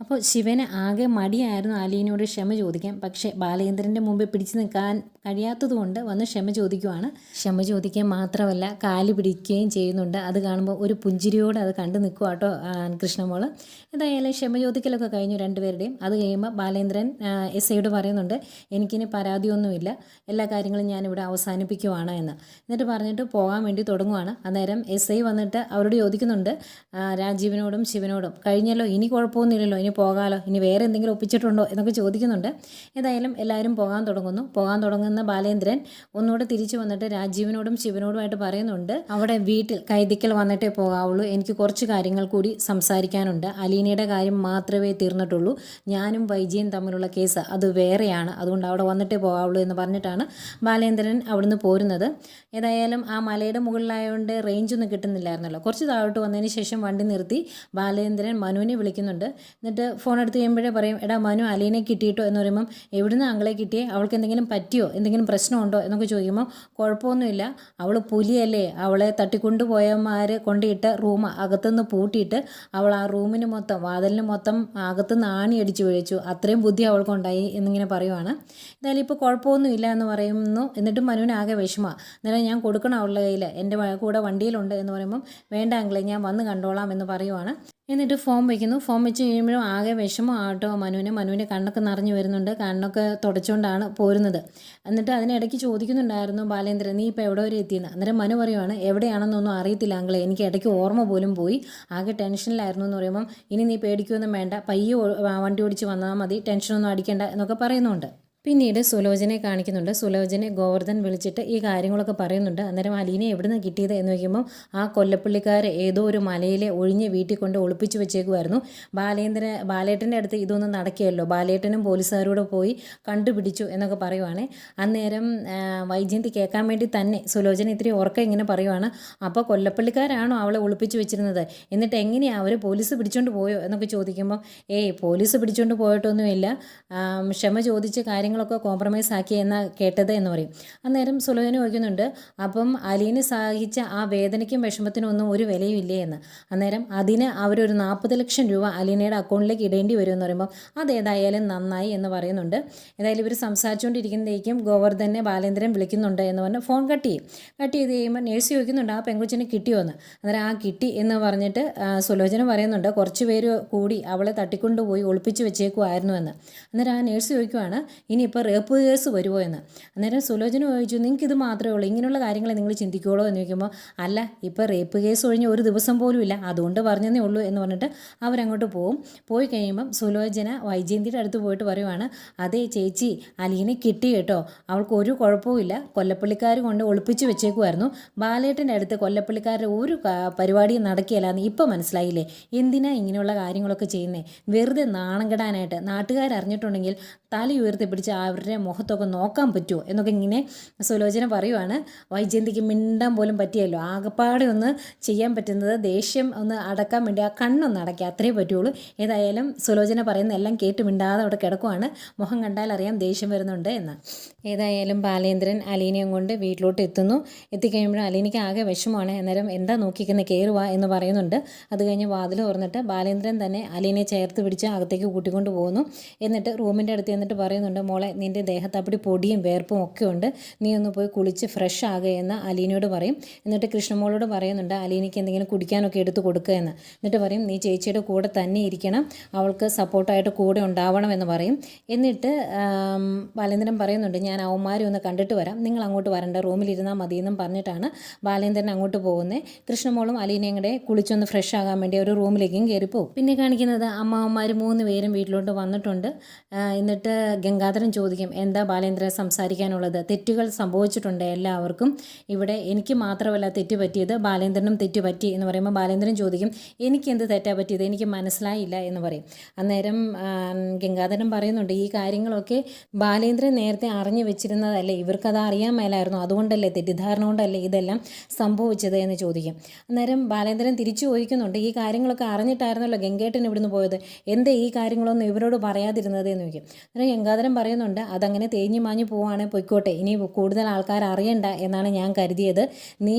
അപ്പോൾ ശിവന് ആകെ മടിയായിരുന്നു ആലീനോട് ക്ഷമ ചോദിക്കാൻ. പക്ഷേ ബാലേന്ദ്രന്റെ മുമ്പിൽ പിടിച്ചു നിൽക്കാൻ കഴിയാത്തതുകൊണ്ട് വന്ന് ക്ഷമ ചോദിക്കുവാണ്. ക്ഷമ ചോദിക്കാൻ മാത്രമല്ല കാൽ പിടിക്കുകയും ചെയ്യുന്നുണ്ട്. അത് കാണുമ്പോൾ ഒരു പുഞ്ചിരിയോടെ അത് കണ്ടു നിൽക്കുക കേട്ടോ കൃഷ്ണമോൾ. എന്തായാലും ക്ഷമ ചോദിക്കലൊക്കെ കഴിഞ്ഞു രണ്ടുപേരുടെയും. അത് കഴിയുമ്പോൾ ബാലേന്ദ്രൻ എസ് ഐയോട് പറയുന്നുണ്ട് എനിക്കിനി പരാതിയൊന്നുമില്ല. എല്ലാ കാര്യങ്ങളും ഞാനിവിടെ അവസാനിപ്പിക്കുവാണ് എന്ന്. എന്നിട്ട് പറഞ്ഞിട്ട് പോകാൻ വേണ്ടി തുടങ്ങുവാണ്. അന്നേരം എസ് ഐ വന്നിട്ട് അവരോട് ചോദിക്കുന്നുണ്ട് രാജീവിനോടും ശിവനോടും കഴിഞ്ഞല്ലോ ഇനി കുഴപ്പമൊന്നുമില്ലല്ലോ. ഇനി പോകാമല്ലോ ഇനി വേറെ എന്തെങ്കിലും ഒപ്പിച്ചിട്ടുണ്ടോ എന്നൊക്കെ ചോദിക്കുന്നുണ്ട്. ഏതായാലും എല്ലാവരും പോകാൻ തുടങ്ങുന്നു. പോകാൻ തുടങ്ങുന്ന ബാലേന്ദ്രൻ ഒന്നുകൂടെ തിരിച്ചു വന്നിട്ട് രാജീവിനോടും ശിവനോടുമായിട്ട് പറയുന്നുണ്ട്. അവിടെ വീട്ടിൽ കൈതിക്കൽ വന്നിട്ടേ പോകാവുള്ളൂ. എനിക്ക് കുറച്ച് കാര്യങ്ങൾ കൂടി സംസാരിക്കാനുണ്ട്. അലീനയുടെ കാര്യം മാത്രമേ തീർന്നിട്ടുള്ളൂ. ഞാനും വൈജയും തമ്മിലുള്ള കേസ് അത് വേറെയാണ്. അതുകൊണ്ട് അവിടെ വന്നിട്ടേ പോകാവുള്ളൂ എന്ന് പറഞ്ഞിട്ടാണ് ബാലേന്ദ്രൻ അവിടുന്ന് പോരുന്നത്. ഏതായാലും ആ മലയുടെ മുകളിലായതുകൊണ്ട് റേഞ്ച് ഒന്നും കിട്ടുന്നില്ലായിരുന്നല്ലോ. കുറച്ച് താഴോട്ട് വന്നതിന് ശേഷം വണ്ടി നിർത്തി ബാലേന്ദ്രൻ മനുവിനെ വിളിക്കുന്നുണ്ട്. എന്നിട്ട് ഫോൺ എടുത്ത് കഴിയുമ്പോഴേ പറയും എടാ മനു അലീനെ കിട്ടിയിട്ടോ? എന്ന് പറയുമ്പം എവിടുന്ന് അങ്ങളെ കിട്ടിയേ? അവൾക്ക് എന്തെങ്കിലും പറ്റിയോ? എന്തെങ്കിലും പ്രശ്നമുണ്ടോ? എന്നൊക്കെ ചോദിക്കുമ്പോൾ കുഴപ്പമൊന്നുമില്ല. അവൾ പുലിയല്ലേ. അവളെ തട്ടിക്കൊണ്ടുപോയമാർ കൊണ്ടിട്ട് റൂം അകത്തുനിന്ന് പൂട്ടിയിട്ട് അവൾ ആ റൂമിന് മൊത്തം വാതിലിന് മൊത്തം അകത്തുനിന്ന് ആണി അടിച്ചു വീഴിച്ചു. അത്രയും ബുദ്ധി അവൾക്കുണ്ടായി എന്നിങ്ങനെ പറയുവാണ്. എന്തായാലും ഇപ്പോൾ കുഴപ്പമൊന്നുമില്ല എന്ന് പറയുന്നു. എന്നിട്ടും മനുവിന് ആകെ വിഷമമാണ് എന്നാലും ഞാൻ കൊടുക്കണം അവളുടെ കയ്യിൽ എന്റെ കൂടെ വണ്ടിയിലുണ്ട് എന്ന് പറയുമ്പം വേണ്ട അങ്കിളെ ഞാൻ വന്ന് കണ്ടോളാം എന്ന് പറയുവാണ്. എന്നിട്ട് ഫോം വയ്ക്കുന്നു ഫോം വെച്ച് കഴിയുമ്പോഴും ആകെ വിഷമം ആട്ടോ മനുവിന്. മനുവിന്റെ കണ്ണൊക്കെ നിറഞ്ഞു വരുന്നുണ്ട്. കണ്ണൊക്കെ തുടച്ചുകൊണ്ടാണ് പോരുന്നത്. എന്നിട്ട് അതിനിടയ്ക്ക് ചോദിക്കുന്നുണ്ടായിരുന്നു ബാലേന്ദ്രൻ നീ ഇപ്പോൾ എവിടെ വരെ എത്തിയെന്ന്? അന്നേരം മനു പറയുവാണ് എവിടെയാണെന്നൊന്നും അറിയത്തില്ല അങ്കിളെ. എനിക്ക് ഇടയ്ക്ക് ഓർമ്മ പോലും പോയി. ആകെ ടെൻഷനിലായിരുന്നു എന്ന് പറയുമ്പം ഇനി നീ പേടിക്കുമെന്നും വേണ്ട. പയ്യെ വണ്ടി ഓടിച്ച് വന്നാൽ മതി. ടെൻഷനൊന്നും അടിക്കേണ്ട എന്നൊക്കെ പറയുന്നുണ്ട്. പിന്നീട് സുലോചനെ കാണിക്കുന്നുണ്ട്. സുലോചനെ ഗോവർദ്ധൻ വിളിച്ചിട്ട് ഈ കാര്യങ്ങളൊക്കെ പറയുന്നുണ്ട്. അന്നേരം അലീനെ എവിടുന്ന് കിട്ടിയത് എന്ന് വയ്ക്കുമ്പോൾ ആ കൊല്ലപ്പള്ളിക്കാരെ ഏതോ ഒരു മലയിലെ ഒഴിഞ്ഞ വീട്ടിൽ കൊണ്ട് ഒളിപ്പിച്ചു വെച്ചേക്കുമായിരുന്നു ബാലേന്ദ്ര ബാലേട്ടന്റെ അടുത്ത് ഇതൊന്നും നടക്കുകയല്ലോ. ബാലേട്ടനും പോലീസുകാരോട് പോയി കണ്ടുപിടിച്ചു എന്നൊക്കെ പറയുവാണ്. അന്നേരം വൈജയന്തി കേൾക്കാൻ വേണ്ടി തന്നെ സുലോചന ഇത്തിരി ഉറക്കം ഇങ്ങനെ പറയുവാണ്. അപ്പോൾ കൊല്ലപ്പള്ളിക്കാരാണോ അവളെ ഒളിപ്പിച്ചു വെച്ചിരുന്നത്? എന്നിട്ട് എങ്ങനെയാണ് അവർ പോലീസ് പിടിച്ചുകൊണ്ട് പോയോ? എന്നൊക്കെ ചോദിക്കുമ്പോൾ ഏയ് പോലീസ് പിടിച്ചുകൊണ്ട് പോയിട്ടൊന്നുമില്ല. ക്ഷമ ചോദിച്ച് കാര്യങ്ങളൊക്കെ കോംപ്രമൈസ് ആക്കി എന്നാ കേട്ടത് എന്ന് പറയും. അന്നേരം സുലോചന ചോദിക്കുന്നുണ്ട് അപ്പം അലീന് സഹിച്ച ആ വേദനയ്ക്കും വിഷമത്തിനും ഒന്നും ഒരു വിലയും ഇല്ലേ എന്ന്? അന്നേരം അതിന് അവരൊരു നാൽപ്പത് ലക്ഷം രൂപ അലീനയുടെ അക്കൗണ്ടിലേക്ക് ഇടേണ്ടി വരും എന്ന് പറയുമ്പോൾ അതേതായാലും നന്നായി എന്ന് പറയുന്നുണ്ട്. ഏതായാലും ഇവർ സംസാരിച്ചുകൊണ്ടിരിക്കുന്നതേക്കും ഗോവർദ്ധനെ ബാലേന്ദ്രൻ വിളിക്കുന്നുണ്ട് എന്ന് പറഞ്ഞ് ഫോൺ കട്ട് ചെയ്യും. കട്ട് ചെയ്ത് കഴിയുമ്പോൾ നേഴ്സ് ചോദിക്കുന്നുണ്ട് ആ പെൺകുച്ചിനെ കിട്ടിയോ എന്ന്? അന്നേരം ആ കിട്ടി എന്ന് പറഞ്ഞിട്ട് സുലോചന പറയുന്നുണ്ട് കുറച്ച് പേര് കൂടി അവളെ തട്ടിക്കൊണ്ടുപോയി ഒളിപ്പിച്ച് വെച്ചേക്കുമായിരുന്നു എന്ന്. അന്നേരം ആ നേഴ്സ് ചോദിക്കുവാണ് ഇനിയിപ്പോൾ റേപ്പ് കേസ് വരുമോ എന്ന്. അന്നേരം സുലോചന ചോദിച്ചു നിങ്ങൾക്ക് ഇത് മാത്രമേ ഉള്ളൂ. ഇങ്ങനെയുള്ള കാര്യങ്ങളെ നിങ്ങൾ ചിന്തിക്കുകയുള്ളൂ എന്ന് ചോദിക്കുമ്പോൾ അല്ല ഇപ്പോൾ റേപ്പ് കേസ് ഒഴിഞ്ഞ് ഒരു ദിവസം പോലും ഇല്ല. അതുകൊണ്ട് പറഞ്ഞതേ ഉള്ളൂ എന്ന് പറഞ്ഞിട്ട് അവരങ്ങോട്ട് പോവും. പോയി കഴിയുമ്പം സുലോചന വൈജയന്തിയുടെ അടുത്ത് പോയിട്ട് പറയുവാണ് അതേ ചേച്ചി അലീനെ കിട്ടി കേട്ടോ. അവൾക്ക് ഒരു കുഴപ്പവുമില്ല കൊല്ലപ്പള്ളിക്കാർ കൊണ്ട് ഒളിപ്പിച്ച് വെച്ചേക്കുമായിരുന്നു ബാലേട്ടന്റെ അടുത്ത് കൊല്ലപ്പള്ളിക്കാരുടെ ഒരു പരിപാടിയും നടക്കുകയില്ലാന്ന് ഇപ്പം മനസ്സിലായില്ലേ? എന്തിനാ ഇങ്ങനെയുള്ള കാര്യങ്ങളൊക്കെ ചെയ്യുന്നത് വെറുതെ നാണം കെടാനായിട്ട് നാട്ടുകാരറിഞ്ഞിട്ടുണ്ടെങ്കിൽ തല ഉയർത്തി അവരുടെ മുഖത്തൊക്കെ നോക്കാൻ പറ്റുമോ എന്നൊക്കെ ഇങ്ങനെ സുലോചന പറയുവാണ്. വൈജയന്തിക്ക് മിണ്ടാൻ പോലും പറ്റിയല്ലോ. ആകപ്പാടെ ഒന്ന് ചെയ്യാൻ പറ്റുന്നത് ദേഷ്യം ഒന്ന് അടക്കാൻ വേണ്ടി ആ കണ്ണൊന്ന് അടയ്ക്കുക അത്രേ പറ്റുള്ളൂ. ഏതായാലും സുലോചന പറയുന്ന എല്ലാം കേട്ട് മിണ്ടാതെ അവിടെ കിടക്കുവാണ്. മുഖം കണ്ടാൽ അറിയാം ദേഷ്യം വരുന്നുണ്ട് എന്ന്. ഏതായാലും ബാലേന്ദ്രൻ അലീനയും കൊണ്ട് വീട്ടിലോട്ട് എത്തുന്നു. എത്തിക്കഴിയുമ്പോഴും അലീനയ്ക്ക് ആകെ വിഷമമാണ്. അന്നേരം എന്താ നോക്കിക്കുന്നത് കയറുക എന്ന് പറയുന്നുണ്ട്. അത് കഴിഞ്ഞ് വാതിൽ തുറന്നിട്ട് ബാലേന്ദ്രൻ തന്നെ അലീനെ ചേർത്ത് പിടിച്ച് അകത്തേക്ക് കൂട്ടിക്കൊണ്ട് പോകുന്നു. എന്നിട്ട് റൂമിന്റെ അടുത്ത് എന്നിട്ട് പറയുന്നുണ്ട് മോളെ നിന്റെ ദേഹത്തപ്പടി പൊടിയും വേർപ്പും ഒക്കെ ഉണ്ട്. നീ ഒന്ന് പോയി കുളിച്ച് ഫ്രഷ് ആകുക എന്ന് അലീനയോട് പറയും. എന്നിട്ട് കൃഷ്ണമോളോട് പറയുന്നുണ്ട് അലീനയ്ക്ക് എന്തെങ്കിലും കുടിക്കാനൊക്കെ എടുത്ത് കൊടുക്കുക എന്ന്. എന്നിട്ട് പറയും നീ ചേച്ചിയുടെ കൂടെ തന്നെ ഇരിക്കണം. അവൾക്ക് സപ്പോർട്ടായിട്ട് കൂടെ ഉണ്ടാവണം എന്ന് പറയും. എന്നിട്ട് ബാലേന്ദ്രൻ പറയുന്നുണ്ട് ഞാൻ അവന്മാരെ ഒന്ന് കണ്ടിട്ട് വരാം. നിങ്ങൾ അങ്ങോട്ട് വരണ്ട. റൂമിലിരുന്നാൽ മതി എന്നും പറഞ്ഞിട്ടാണ് ബാലേന്ദ്രൻ അങ്ങോട്ട് പോകുന്നത് കൃഷ്ണമോളും അലീനയും കൂടെ കുളിച്ചൊന്ന് ഫ്രഷ് ആകാൻ വേണ്ടി ഒരു റൂമിലേക്കും കയറിപ്പോവും പിന്നെ കാണിക്കുന്നത് അമ്മാവന്മാർ മൂന്ന് പേരും വീട്ടിലോട്ട് വന്നിട്ടുണ്ട്. എന്നിട്ട് ഗംഗാധരൻ ചോദിക്കും എന്താ ബാലേന്ദ്രൻ സംസാരിക്കാനുള്ളത്? തെറ്റുകൾ സംഭവിച്ചിട്ടുണ്ട് എല്ലാവർക്കും. ഇവിടെ എനിക്ക് മാത്രമല്ല തെറ്റ് പറ്റിയത്. ബാലേന്ദ്രനും തെറ്റ് പറ്റി. എന്ന് പറയുമ്പോൾ ബാലേന്ദ്രൻ ചോദിക്കും എനിക്ക് എന്ത് തെറ്റാ പറ്റിയത്? എനിക്ക് മനസ്സിലായില്ല. എന്ന് പറയും. അന്നേരം ഗംഗാധരൻ പറയുന്നുണ്ട് ഈ കാര്യങ്ങളൊക്കെ ബാലേന്ദ്രൻ നേരത്തെ അറിഞ്ഞു വെച്ചിരുന്നതല്ലേ? ഇവർക്കത് അറിയാൻ മേലായിരുന്നു അതുകൊണ്ടല്ലേ തെറ്റിദ്ധാരണ കൊണ്ടല്ലേ ഇതെല്ലാം സംഭവിച്ചത്? എന്ന് ചോദിക്കും. അന്നേരം ബാലേന്ദ്രൻ തിരിച്ചു ചോദിക്കുന്നുണ്ട് ഈ കാര്യങ്ങളൊക്കെ അറിഞ്ഞിട്ടായിരുന്നല്ലോ ഗംഗേട്ടൻ ഇവിടുന്ന് പോയത്? എന്തേ ഈ കാര്യങ്ങളൊന്നും ഇവരോട് പറയാതിരുന്നത്? എന്ന് ചോദിക്കും. അന്നേരം ഗംഗാധരൻ പറയുന്നു പറയുന്നുണ്ട് അതങ്ങനെ തേഞ്ഞു മാഞ്ഞു പോവുകയാണെങ്കിൽ പൊയ്ക്കോട്ടെ. ഇനി കൂടുതൽ ആൾക്കാർ അറിയണ്ട എന്നാണ് ഞാൻ കരുതിയത്. നീ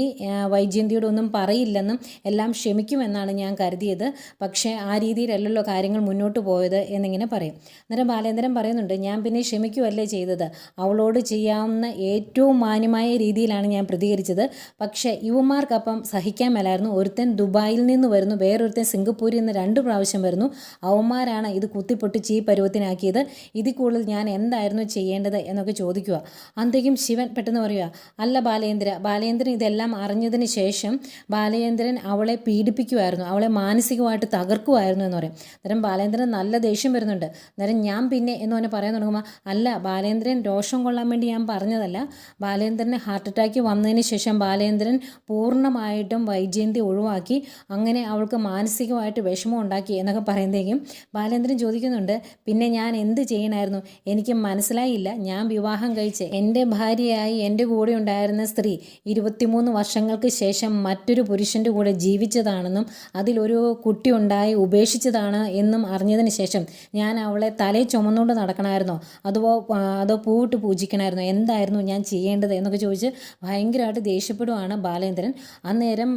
വൈജയന്തിയോടൊന്നും പറയില്ലെന്നും എല്ലാം ക്ഷമിക്കുമെന്നാണ് ഞാൻ കരുതിയത്. പക്ഷേ ആ രീതിയിലല്ലല്ലോ കാര്യങ്ങൾ മുന്നോട്ട് പോയത് എന്നിങ്ങനെ പറയും. അന്നേരം ബാലേന്ദ്രൻ പറയുന്നുണ്ട് ഞാൻ പിന്നെ ക്ഷമിക്കുമല്ലേ ചെയ്തത്? അവളോട് ചെയ്യാവുന്ന ഏറ്റവും മാന്യമായ രീതിയിലാണ് ഞാൻ പ്രതികരിച്ചത്. പക്ഷേ യുവമാർക്കപ്പം സഹിക്കാൻ മേലായിരുന്നു. ഒരുത്തൻ ദുബായിൽ നിന്ന് വരുന്നു വേറൊരുത്തൻ സിംഗപ്പൂരിൽ നിന്ന് രണ്ട് പ്രാവശ്യം വരുന്നു. അവന്മാരാണ് ഇത് കുത്തിപ്പൊട്ടിച്ച് ഈ പരുവത്തിനാക്കിയത്. ഇതിൽ കൂടുതൽ ഞാൻ എന്തായിരുന്നു ചെയ്യേണ്ടത് എന്നൊക്കെ ചോദിക്കുക. അന്തേക്കും ശിവൻ പെട്ടെന്ന് പറയുക അല്ല ബാലേന്ദ്ര ബാലേന്ദ്രൻ ഇതെല്ലാം അറിഞ്ഞതിന് ശേഷം ബാലേന്ദ്രൻ അവളെ പീഡിപ്പിക്കുമായിരുന്നു അവളെ മാനസികമായിട്ട് തകർക്കുമായിരുന്നു എന്ന് പറയും. അന്നേരം ബാലേന്ദ്രൻ നല്ല ദേഷ്യം വരുന്നുണ്ട്. അന്നേരം ഞാൻ പിന്നെ എന്ന് പറഞ്ഞ് പറയാൻ തുടങ്ങുമ്പോൾ അല്ല ബാലേന്ദ്രൻ രോഷം കൊള്ളാൻ വേണ്ടി ഞാൻ പറഞ്ഞതല്ല. ബാലേന്ദ്രന് ഹാർട്ട് അറ്റാക്ക് വന്നതിന് ശേഷം ബാലേന്ദ്രൻ പൂർണമായിട്ടും വൈജയന്തി ഒഴിവാക്കി അങ്ങനെ അവൾക്ക് മാനസികമായിട്ട് വിഷമം ഉണ്ടാക്കി എന്നൊക്കെ പറയുന്നതേക്കും ബാലേന്ദ്രൻ ചോദിക്കുന്നുണ്ട് പിന്നെ ഞാൻ എന്ത് ചെയ്യണമായിരുന്നു എനിക്ക് മനസ്സിലായില്ല. ഞാൻ വിവാഹം കഴിച്ച് എന്റെ ഭാര്യയായി എന്റെ കൂടെ ഉണ്ടായിരുന്ന സ്ത്രീ ഇരുപത്തിമൂന്ന് വർഷങ്ങൾക്ക് ശേഷം മറ്റൊരു പുരുഷന്റെ കൂടെ ജീവിച്ചതാണെന്നും അതിലൊരു കുട്ടി ഉണ്ടായി ഉപേക്ഷിച്ചതാണ് എന്നും അറിഞ്ഞതിന് ശേഷം ഞാൻ അവളെ തലേ ചുമന്നുകൊണ്ട് നടക്കണമായിരുന്നോ. അതോ അതോ പൂവിട്ട് പൂജിക്കണമായിരുന്നോ. എന്തായിരുന്നു ഞാൻ ചെയ്യേണ്ടത് എന്നൊക്കെ ചോദിച്ച് ഭയങ്കരമായിട്ട് ദേഷ്യപ്പെടുവാണ് ബാലേന്ദ്രൻ. അന്നേരം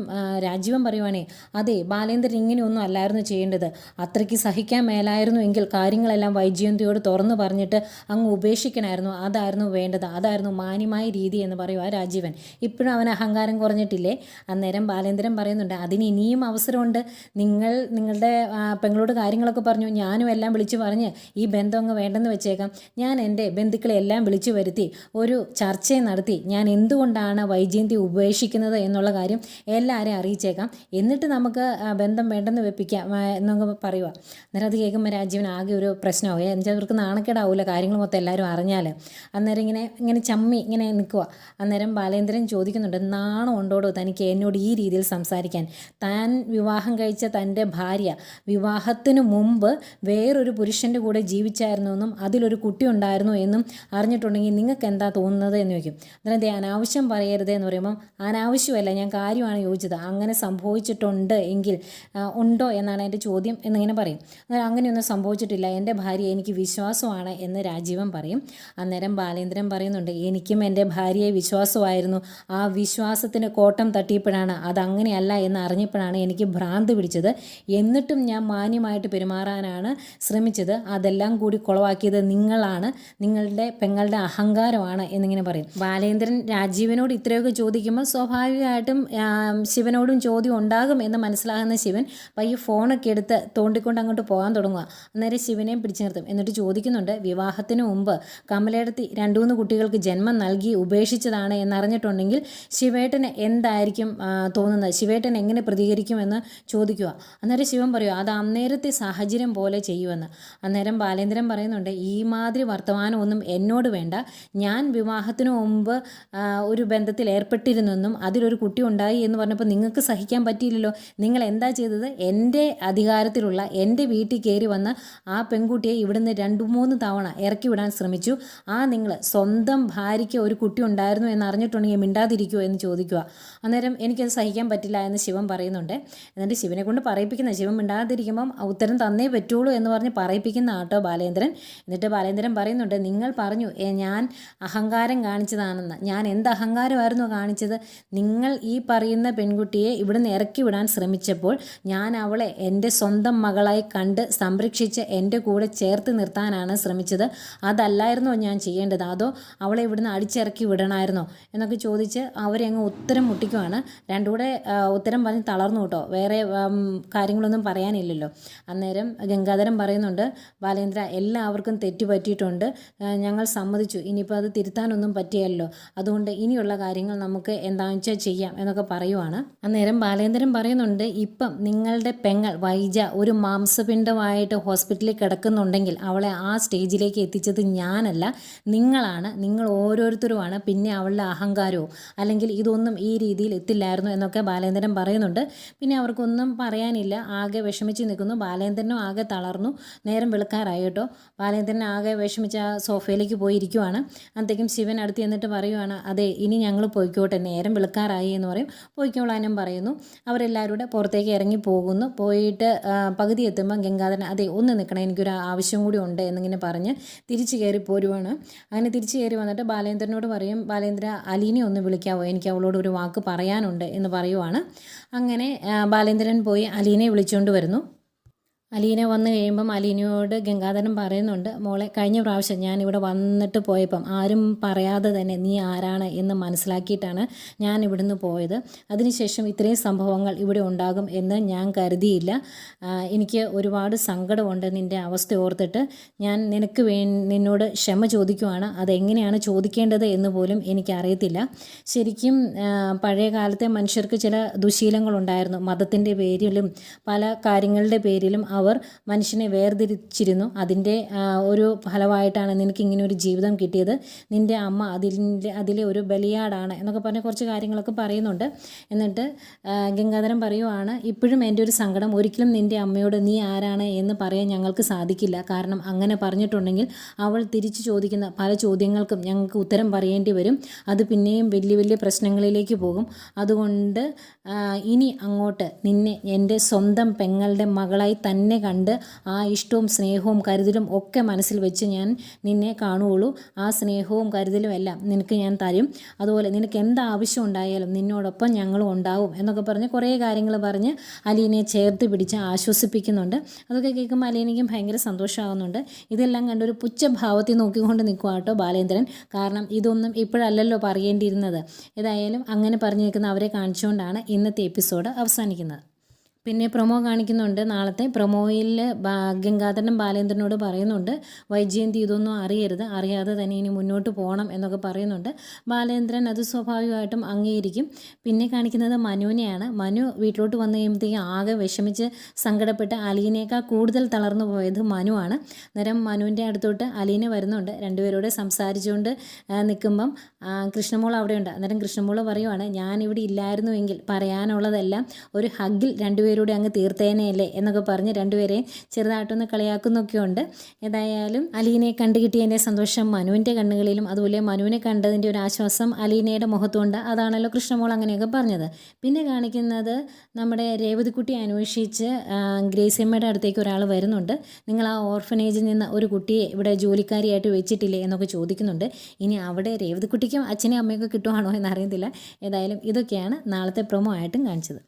രാജീവൻ പറയുവാണേ അതെ ബാലേന്ദ്രൻ ഇങ്ങനെയൊന്നും അല്ലായിരുന്നു ചെയ്യേണ്ടത്. അത്രയ്ക്ക് സഹിക്കാൻ മേലായിരുന്നു എങ്കിൽ കാര്യങ്ങളെല്ലാം വൈജയന്തിയോട് തുറന്നു പറഞ്ഞിട്ട് അങ്ങ് ഉപേക്ഷിക്കണമായിരുന്നു അതായിരുന്നു വേണ്ടത്. അതായിരുന്നു മാന്യമായ രീതി എന്ന് പറയുക രാജീവൻ. ഇപ്പോഴും അവൻ അഹങ്കാരം കുറഞ്ഞിട്ടില്ലേ? അന്നേരം ബാലേന്ദ്രൻ പറയുന്നുണ്ട് അതിന് ഇനിയും അവസരമുണ്ട്. നിങ്ങൾ നിങ്ങളുടെ പെങ്ങളോട് കാര്യങ്ങളൊക്കെ പറഞ്ഞു. ഞാനും എല്ലാം വിളിച്ചു പറഞ്ഞ് ഈ ബന്ധം അങ്ങ് വേണ്ടെന്ന് വെച്ചേക്കാം. ഞാൻ എന്റെ ബന്ധുക്കളെ എല്ലാം വിളിച്ചു വരുത്തി. ഒരു ചർച്ചയും നടത്തി. ഞാൻ എന്തുകൊണ്ടാണ് വൈജയന്തി ഉപേക്ഷിക്കുന്നത് എന്നുള്ള കാര്യം എല്ലാവരെയും അറിയിച്ചേക്കാം. എന്നിട്ട് നമുക്ക് ബന്ധം വേണ്ടെന്ന് വെപ്പിക്കാം എന്നൊക്കെ പറയുക അന്നേരം അത് കേൾക്കുമ്പോൾ രാജീവൻ ആകെ ഒരു പ്രശ്നമാവുക എന്നുവെച്ചാൽ അവർക്ക് നാണക്കേടാവില്ല കാര്യങ്ങൾ മൊത്തം എല്ലാവരും അറിഞ്ഞാൽ അന്നേരം ഇങ്ങനെ ഇങ്ങനെ ചമ്മി ഇങ്ങനെ നിൽക്കുക അന്നേരം ബാലേന്ദ്രൻ ചോദിക്കുന്നുണ്ട് നാണം ഉണ്ടോടോ തനിക്ക് എന്നോട് ഈ രീതിയിൽ സംസാരിക്കാൻ? താൻ വിവാഹം കഴിച്ച തന്റെ ഭാര്യ വിവാഹത്തിന് മുമ്പ് വേറൊരു പുരുഷന്റെ കൂടെ ജീവിച്ചായിരുന്നു എന്നും അതിലൊരു കുട്ടി ഉണ്ടായിരുന്നു എന്നും അറിഞ്ഞിട്ടുണ്ടെങ്കിൽ നിങ്ങൾക്ക് എന്താ തോന്നുന്നത് എന്ന് ചോദിക്കും. അന്നേരം ദേ അനാവശ്യം പറയരുത് എന്ന് പറയുമ്പം അനാവശ്യമല്ല ഞാൻ കാര്യമാണ് ചോദിച്ചത്. അങ്ങനെ സംഭവിച്ചിട്ടുണ്ട് എങ്കിൽ ഉണ്ടോ എന്നാണ് എന്റെ ചോദ്യം എന്നിങ്ങനെ പറയും. അന്നേരം അങ്ങനെയൊന്നും സംഭവിച്ചിട്ടില്ല. എന്റെ ഭാര്യ എനിക്ക് വിശ്വാസമാണ് എന്ന് രാജീവൻ പറയും. അന്നേരം ബാലേന്ദ്രൻ പറയുന്നുണ്ട് എനിക്കും എന്റെ ഭാര്യയെ വിശ്വാസമായിരുന്നു. ആ വിശ്വാസത്തിന് കോട്ടം തട്ടിയപ്പോഴാണ് അതങ്ങനെയല്ല എന്ന് അറിഞ്ഞപ്പോഴാണ് എനിക്ക് ഭ്രാന്ത് പിടിച്ചത്. എന്നിട്ടും ഞാൻ മാന്യമായിട്ട് പെരുമാറാനാണ് ശ്രമിച്ചത്. അതെല്ലാം കൂടി കുളവാക്കിയത് നിങ്ങളാണ്. നിങ്ങളുടെ പെങ്ങളുടെ അഹങ്കാരമാണ് എന്നിങ്ങനെ പറയും. ബാലേന്ദ്രൻ രാജീവനോട് ഇത്രയൊക്കെ ചോദിക്കുമ്പോൾ സ്വാഭാവികമായിട്ടും ശിവനോടും ചോദ്യം ഉണ്ടാകും എന്ന് മനസ്സിലാകുന്ന ശിവൻ പയ്യെ ഫോണൊക്കെ എടുത്ത് തോണ്ടിക്കൊണ്ട് അങ്ങോട്ട് പോകാൻ തുടങ്ങുക. അന്നേരം ശിവനെയും പിടിച്ചു നിർത്തും. എന്നിട്ട് ചോദിക്കുന്നുണ്ട് വിവാഹത്തിന് മുമ്പ് കമലേടത്തി രണ്ടുമൂന്ന് കുട്ടികൾക്ക് ജന്മം നൽകി ഉപേക്ഷിച്ചതാണ് എന്നറിഞ്ഞിട്ടുണ്ടെങ്കിൽ ശിവേട്ടന് എന്തായിരിക്കും തോന്നുന്നത്? ശിവേട്ടൻ എങ്ങനെ പ്രതികരിക്കുമെന്ന് ചോദിക്കുക. അന്നേരം ശിവൻ പറയും അത് അന്നേരത്തെ സാഹചര്യം പോലെ ചെയ്യുമെന്ന് അന്നേരം ബാലേന്ദ്രൻ പറയുന്നുണ്ട് ഈ മാതിരി വർത്തമാനമൊന്നും എന്നോട് വേണ്ട. ഞാൻ വിവാഹത്തിന് മുമ്പ് ഒരു ബന്ധത്തിൽ ഏർപ്പെട്ടിരുന്നെന്നും അതിലൊരു കുട്ടി ഉണ്ടായി എന്ന് പറഞ്ഞപ്പോൾ നിങ്ങൾക്ക് സഹിക്കാൻ പറ്റിയില്ലല്ലോ. നിങ്ങൾ എന്താ ചെയ്തത്? എന്റെ അധികാരത്തിലുള്ള എന്റെ വീട്ടിൽ കയറി വന്ന് ആ പെൺകുട്ടിയെ ഇവിടുന്ന് രണ്ട് മൂന്ന് തവണ ഇറക്കി വിടാൻ ശ്രമിച്ചു. ആ നിങ്ങൾ സ്വന്തം ഭാര്യയ്ക്ക് ഒരു കുട്ടി ഉണ്ടായിരുന്നു എന്ന് അറിഞ്ഞിട്ടുണ്ടെങ്കിൽ മിണ്ടാതിരിക്കുമോ എന്ന് ചോദിക്കുക. അന്നേരം എനിക്കത് സഹിക്കാൻ പറ്റില്ല എന്ന് ശിവൻ പറയുന്നുണ്ട്. എന്നിട്ട് ശിവനെ കൊണ്ട് പറയിപ്പിക്കുന്ന ശിവൻ മിണ്ടാതിരിക്കുമ്പം ഉത്തരം തന്നേ പറ്റുള്ളൂ എന്ന് പറഞ്ഞ് പറയിപ്പിക്കുന്ന ആട്ടോ ബാലേന്ദ്രൻ. എന്നിട്ട് ബാലേന്ദ്രൻ പറയുന്നുണ്ട് നിങ്ങൾ പറഞ്ഞു ഞാൻ അഹങ്കാരം കാണിച്ചതാണെന്ന്. ഞാൻ എന്ത് അഹങ്കാരമായിരുന്നു കാണിച്ചത്? നിങ്ങൾ ഈ പറയുന്ന പെൺകുട്ടിയെ ഇവിടുന്ന് ഇറക്കി വിടാൻ ശ്രമിച്ചപ്പോൾ ഞാൻ അവളെ എന്റെ സ്വന്തം മകളായി കണ്ട് സംരക്ഷിച്ച് എന്റെ കൂടെ ചേർത്ത് നിർത്താനാണ് ശ്രമിച്ചത്. അതല്ലായിരുന്നോ ഞാൻ ചെയ്യേണ്ടത്? അതോ അവളെ ഇവിടുന്ന് അടിച്ചിറക്കി വിടണമായിരുന്നോ എന്നൊക്കെ ചോദിച്ച് അവരെ അങ്ങ് ഉത്തരം മുട്ടിക്കുവാണ്. രണ്ടുകൂടെ ഉത്തരം പറഞ്ഞ് തളർന്നു കേട്ടോ. വേറെ കാര്യങ്ങളൊന്നും പറയാനില്ലല്ലോ. അന്നേരം ഗംഗാധരൻ പറയുന്നുണ്ട് ബാലേന്ദ്ര എല്ലാവർക്കും തെറ്റ് പറ്റിയിട്ടുണ്ട്. ഞങ്ങൾ സമ്മതിച്ചു. ഇനിയിപ്പോൾ അത് തിരുത്താനൊന്നും പറ്റിയല്ലോ. അതുകൊണ്ട് ഇനിയുള്ള കാര്യങ്ങൾ നമുക്ക് എന്താണെന്ന് വെച്ചാൽ ചെയ്യാം എന്നൊക്കെ പറയുവാണ്. അന്നേരം ബാലേന്ദ്രൻ പറയുന്നുണ്ട് ഇപ്പം നിങ്ങളുടെ പെങ്ങൾ വൈജ ഒരു മാംസപിണ്ഡമായിട്ട് ഹോസ്പിറ്റലിൽ കിടക്കുന്നുണ്ടെങ്കിൽ അവളെ ആ സ്റ്റേജിലേക്ക് എത്തിച്ചത് ഞാനല്ല. നിങ്ങളാണ്. നിങ്ങൾ ഓരോരുത്തരുമാണ്. പിന്നെ അവളുടെ അഹങ്കാരവും അല്ലെങ്കിൽ ഇതൊന്നും ഈ രീതിയിൽ എത്തില്ലായിരുന്നു എന്നൊക്കെ ബാലേന്ദ്രൻ പറയുന്നുണ്ട്. പിന്നെ അവർക്കൊന്നും പറയാനില്ല. ആകെ വിഷമിച്ച് നിൽക്കുന്നു. ബാലേന്ദ്രനും ആകെ തളർന്നു. നേരം വെളുക്കാറായി കേട്ടോ. ബാലേന്ദ്രൻ ആകെ വിഷമിച്ച് ആ സോഫയിലേക്ക് പോയിരിക്കുവാണ്. അന്നത്തേക്കും ശിവൻ അടുത്ത് എന്നിട്ട് പറയുവാണ് അതെ ഇനി ഞങ്ങൾ പോയിക്കോട്ടെ. നേരം വെളുക്കാറായി എന്ന് പറയും. പോയിക്കോളാനും പറയുന്നു. അവരെല്ലാവരും പുറത്തേക്ക് ഇറങ്ങി പോകുന്നു. പോയിട്ട് പകുതി എത്തുമ്പോൾ ഗംഗാധരൻ അതെ ഒന്ന് നിൽക്കണം. എനിക്കൊരു ആവശ്യം കൂടി ഉണ്ട് എന്നിങ്ങനെ പറഞ്ഞ് തിരിച്ചു കയറി പോരുവാണ്. അങ്ങനെ തിരിച്ചു കയറി വന്നിട്ട് ബാലേന്ദ്രനോട് പറയും ബാലേന്ദ്ര അലീനെ ഒന്ന് വിളിക്കാവോ? എനിക്ക് അവളോട് ഒരു വാക്ക് പറയാനുണ്ട് എന്ന് പറയുവാണ്. അങ്ങനെ ബാലേന്ദ്രൻ പോയി അലീനെ വിളിച്ചുകൊണ്ട് വരുന്നു. അലീന വന്നു കഴിയുമ്പം അലീനയോട് ഗംഗാധരൻ പറയുന്നുണ്ട് മോളെ കഴിഞ്ഞ പ്രാവശ്യം ഞാൻ ഇവിടെ വന്നിട്ട് പോയപ്പം ആരും പറയാതെ തന്നെ നീ ആരാണ് എന്ന് മനസ്സിലാക്കിയിട്ടാണ് ഞാൻ ഇവിടുന്ന് പോയത്. അതിനുശേഷം ഇത്രയും സംഭവങ്ങൾ ഇവിടെ ഉണ്ടാകും എന്ന് ഞാൻ കരുതിയില്ല. എനിക്ക് ഒരുപാട് സങ്കടമുണ്ട് നിന്റെ അവസ്ഥ ഓർത്തിട്ട്. ഞാൻ നിനക്ക് വേ നിന്നോട് ക്ഷമ ചോദിക്കുവാണ്. അതെങ്ങനെയാണ് ചോദിക്കേണ്ടത് എന്ന് പോലും എനിക്കറിയത്തില്ല. ശരിക്കും പഴയ കാലത്തെ മനുഷ്യർക്ക് ചില ദുശീലങ്ങളുണ്ടായിരുന്നു. മതത്തിന്റെ പേരിലും പല കാര്യങ്ങളുടെ പേരിലും അവർ മനുഷ്യനെ വേർതിരിച്ചിരുന്നു. അതിന്റെ ഒരു ഫലമായിട്ടാണ് നിനക്ക് ഇങ്ങനെ ഒരു ജീവിതം കിട്ടിയത്. നിന്റെ അമ്മ അതിന്റെ അതിലെ ഒരു ബലിയാടാണ് എന്നൊക്കെ പറഞ്ഞ് കുറച്ച് കാര്യങ്ങളൊക്കെ പറയുന്നുണ്ട്. എന്നിട്ട് ഗംഗാധരൻ പറയുവാണ് ഇപ്പോഴും എന്റെ ഒരു സങ്കടം ഒരിക്കലും നിന്റെ അമ്മയോട് നീ ആരാണ് എന്ന് പറയാൻ ഞങ്ങൾക്ക് സാധിക്കില്ല. കാരണം അങ്ങനെ പറഞ്ഞിട്ടുണ്ടെങ്കിൽ അവൾ തിരിച്ചു ചോദിക്കുന്ന പല ചോദ്യങ്ങൾക്കും ഞങ്ങൾക്ക് ഉത്തരം പറയേണ്ടി വരും. അത് പിന്നെയും വലിയ വലിയ പ്രശ്നങ്ങളിലേക്ക് പോകും. അതുകൊണ്ട് ഇനി അങ്ങോട്ട് നിന്നെ എന്റെ സ്വന്തം പെങ്ങളുടെ മകളായി തന്നെ കണ്ട് ആ ഇഷ്ടവും സ്നേഹവും കരുതലും ഒക്കെ മനസ്സിൽ വെച്ച് ഞാൻ നിന്നെ കാണുകയുള്ളൂ ആ സ്നേഹവും കരുതലും എല്ലാം നിനക്ക് ഞാൻ തരും. അതുപോലെ നിനക്ക് എന്ത് ആവശ്യം ഉണ്ടായാലും നിന്നോടൊപ്പം ഞങ്ങളും ഉണ്ടാവും എന്നൊക്കെ പറഞ്ഞ് കുറേ കാര്യങ്ങൾ പറഞ്ഞ് അലീനയെ ചേർത്ത് പിടിച്ച് ആശ്വസിപ്പിക്കുന്നുണ്ട്. അതൊക്കെ കേൾക്കുമ്പോൾ അലീനയ്ക്കും ഭയങ്കര സന്തോഷമാകുന്നുണ്ട് ഇതെല്ലാം കണ്ടൊരു പുച്ഛഭാവത്തിൽ നോക്കിക്കൊണ്ട് നിൽക്കുക കേട്ടോ ബാലേന്ദ്രൻ. കാരണം ഇതൊന്നും ഇപ്പോഴല്ലല്ലോ പറയേണ്ടിയിരുന്നത്. ഏതായാലും അങ്ങനെ പറഞ്ഞു നിൽക്കുന്ന അവരെ കാണിച്ചുകൊണ്ടാണ് ഇന്നത്തെ എപ്പിസോഡ് അവസാനിക്കുന്നത്. പിന്നെ പ്രൊമോ കാണിക്കുന്നുണ്ട്. നാളത്തെ പ്രൊമോയിൽ ഗംഗാധരനും ബാലേന്ദ്രനോട് പറയുന്നുണ്ട്. വൈജയന്തി ഇതൊന്നും അറിയരുത്. അറിയാതെ തന്നെ ഇനി മുന്നോട്ട് പോകണം എന്നൊക്കെ പറയുന്നുണ്ട്. ബാലേന്ദ്രൻ അത് സ്വാഭാവികമായിട്ടും അംഗീകരിക്കും. പിന്നെ കാണിക്കുന്നത് മനുവിനെയാണ്. മനു വീട്ടിലോട്ട് വന്നു കഴിയുമ്പോഴത്തേക്കും ആകെ വിഷമിച്ച് സങ്കടപ്പെട്ട് അലീനേക്കാൾ കൂടുതൽ തളർന്നു പോയത് മനുവാണ്. അന്നേരം മനുവിന്റെ അടുത്തോട്ട് അലീന വരുന്നുണ്ട്. രണ്ടുപേരോട് സംസാരിച്ചുകൊണ്ട് നിൽക്കുമ്പം കൃഷ്ണമോൾ അവിടെയുണ്ട്. അന്നേരം കൃഷ്ണമോൾ പറയുവാണ് ഞാനിവിടെ ഇല്ലായിരുന്നുവെങ്കിൽ പറയാനുള്ളതെല്ലാം ഒരു ഹഗ്ഗിൽ രണ്ടുപേരൂടെ അങ്ങ് തീർത്തേനെയല്ലേ എന്നൊക്കെ പറഞ്ഞ് രണ്ടുപേരെയും ചെറുതായിട്ടൊന്ന് കളിയാക്കുന്നൊക്കെ ഉണ്ട് ഏതായാലും അലീനെ കണ്ടു കിട്ടിയതിന്റെ സന്തോഷം മനുവിന്റെ കണ്ണുകളിലും അതുപോലെ മനുവിനെ കണ്ടതിന്റെ ഒരു ആശ്വാസം അലീനയുടെ മുഖത്തുണ്ട്. അതാണല്ലോ കൃഷ്ണമോൾ അങ്ങനെയൊക്കെ പറഞ്ഞത്. പിന്നെ കാണിക്കുന്നത് നമ്മുടെ രേവതിക്കുട്ടി അന്വേഷിച്ച് ഗ്രേസിയമ്മയുടെ അടുത്തേക്ക് ഒരാൾ വരുന്നുണ്ട്. നിങ്ങൾ ആ ഓർഫനേജിൽ നിന്ന് ഒരു കുട്ടിയെ ഇവിടെ ജോലിക്കാരിയായിട്ട് വെച്ചിട്ടില്ലേ? എന്നൊക്കെ ചോദിക്കുന്നുണ്ട്. ഇനി അവിടെ രേവതിക്കുട്ടിക്കും അച്ഛനെയും അമ്മയൊക്കെ കിട്ടുവാണോ എന്നറിയത്തില്ല. ഏതായാലും ഇതൊക്കെയാണ് നാളത്തെ പ്രൊമോ ആയിട്ടും കാണിച്ചത്.